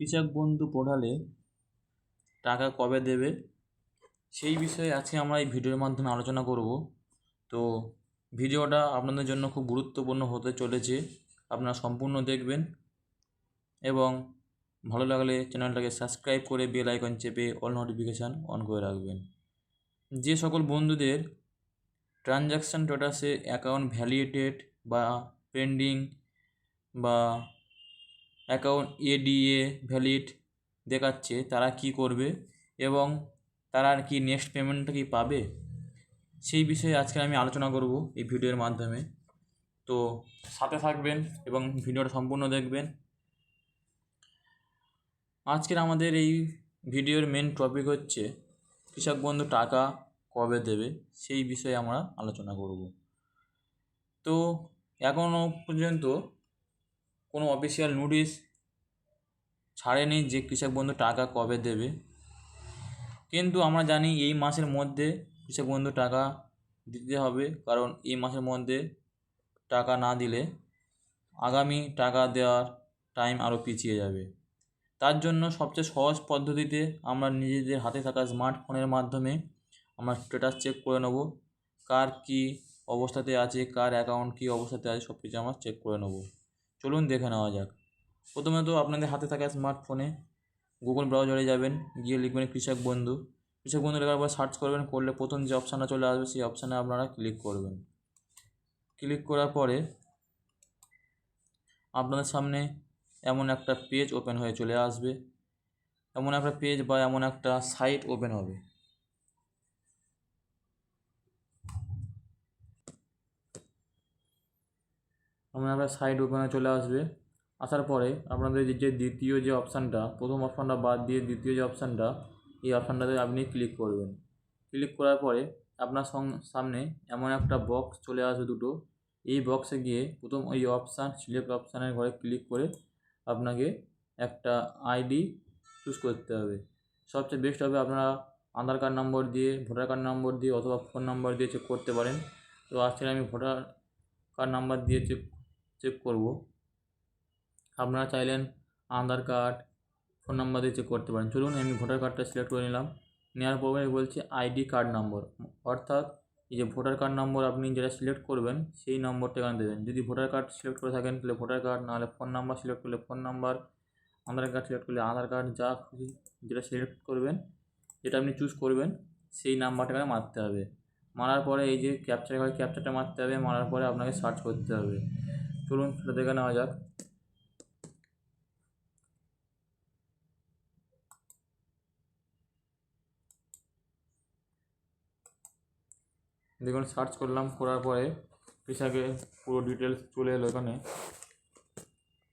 কৃষক বন্ধু পোর্টালে টাকা কবে দেবে? সেই বিষয়ে আজকে আমরা এই ভিডিওর মাধ্যমে আলোচনা করব। তো ভিডিওটা আপনাদের জন্য খুব গুরুত্বপূর্ণ হতে চলেছে। আপনারা সম্পূর্ণ দেখবেন এবং ভালো লাগলে চ্যানেলটাকে সাবস্ক্রাইব করে বেল আইকন চেপে অল নোটিফিকেশান অন করে রাখবেন। যে সকল বন্ধুদের ট্রানজাকশান স্ট্যাটাসে অ্যাকাউন্ট ভ্যালিডেটেড বা পেন্ডিং বা অ্যাকাউন্ট এডিএ ভ্যালিড দেখাচ্ছে তারা কি করবে এবং তারা কি নেক্সট পেমেন্টটা কি পাবে? সেই বিষয়ে আজকে আমি আলোচনা করব এই ভিডিওর মাধ্যমে। তো সাথে থাকবেন এবং ভিডিওটা সম্পূর্ণ দেখবেন। আজকের আমাদের এই ভিডিওর মেন টপিক হচ্ছে কৃষক বন্ধু টাকা কবে দেবে? সেই বিষয়ে আমরা আলোচনা করব। তো এখনও পর্যন্ত কোনো অফিসিয়াল নোটিশ ছাড়েনি যে কৃষক বন্ধু টাকা কবে দেবে। কিন্তু আমরা জানি এই মাসের মধ্যে কৃষক বন্ধু টাকা দিতে হবে, কারণ এই মাসের মধ্যে টাকা না দিলে আগামী টাকা দেওয়ার টাইম আরও পিছিয়ে যাবে। তার জন্য সবচেয়ে সহজ পদ্ধতিতে আমরা নিজেদের হাতে থাকা স্মার্টফোনের মাধ্যমে আমরা স্ট্যাটাস চেক করে নেব, কার কী অবস্থাতে আছে, কার অ্যাকাউন্ট কী অবস্থাতে আছে সব কিছু আমরা চেক করে নেব। চলুন দেখে নেওয়া যাক। প্রথমত আপনাদের হাতে থাকা স্মার্টফোনে গুগল ব্রাউজারে যাবেন, গিয়ে লিখবেন কৃষক বন্ধু। কৃষক বন্ধু লেখার পর সার্চ করবেন, করলে প্রথম যে অপশানটা চলে আসবে সেই অপশানে আপনারা ক্লিক করবেন। ক্লিক করার পরে আপনাদের সামনে এমন একটা পেজ ওপেন হয়ে চলে আসবে। এমন একটা পেজ বা এমন একটা সাইট ওপেন হবে। একটা সাইট ওপেন চলে আসবে। আসার পরে আপনাদের যে দ্বিতীয় যে অপশানটা প্রথম অপশানটা বাদ দিয়ে দ্বিতীয় যে অপশানটা এই অপশানটাতে আপনি ক্লিক করবেন। ক্লিক করার পরে আপনার সামনে এমন একটা বক্স চলে আসবে দুটো। এই বক্সে গিয়ে প্রথম ওই অপশান সিলেক্ট অপশানের ঘরে ক্লিক করে আপনাকে একটা আইডি চুজ করতে হবে। সবচেয়ে বেস্ট হবে আপনারা আধার কার্ড নম্বর দিয়ে ভোটার কার্ড নম্বর দিয়ে অথবা ফোন নম্বর দিয়ে চেক করতে পারেন। তো আজকে আমি ভোটার কার্ড নাম্বার দিয়ে চেক চেক করব। আপনারা চাইলেন আধার কার্ড ফোন নাম্বার দিয়ে চেক করতে পারেন। চলুন, আমি ভোটার কার্ডটা সিলেক্ট করে নিলাম। নেওয়ার পরে বলছে আইডি কার্ড নম্বর অর্থাৎ এই যে ভোটার কার্ড নম্বর আপনি যেটা সিলেক্ট করবেন, সেই নম্বরটা এখানে দেবেন। যদি ভোটার কার্ড সিলেক্ট করে থাকেন, তাহলে ভোটার কার্ড নাহলে ফোন নাম্বার সিলেক্ট করলে phone number Aadhaar card select করলে আধার কার্ড যা খুশি যেটা সিলেক্ট করবেন, যেটা আপনি চুজ করবেন, সেই নাম্বারটা এখানে মারতে হবে। মারার পরে এই যে ক্যাপচার ক্যাপচারটা মারতে হবে। মারার পরে আপনাকে সার্চ করতে হবে। চলুন সেটা দেখে নেওয়া যাক। দেখুন সার্চ করলাম, করার পরে পেশাকে পুরো ডিটেলস চলে এলো এখানে।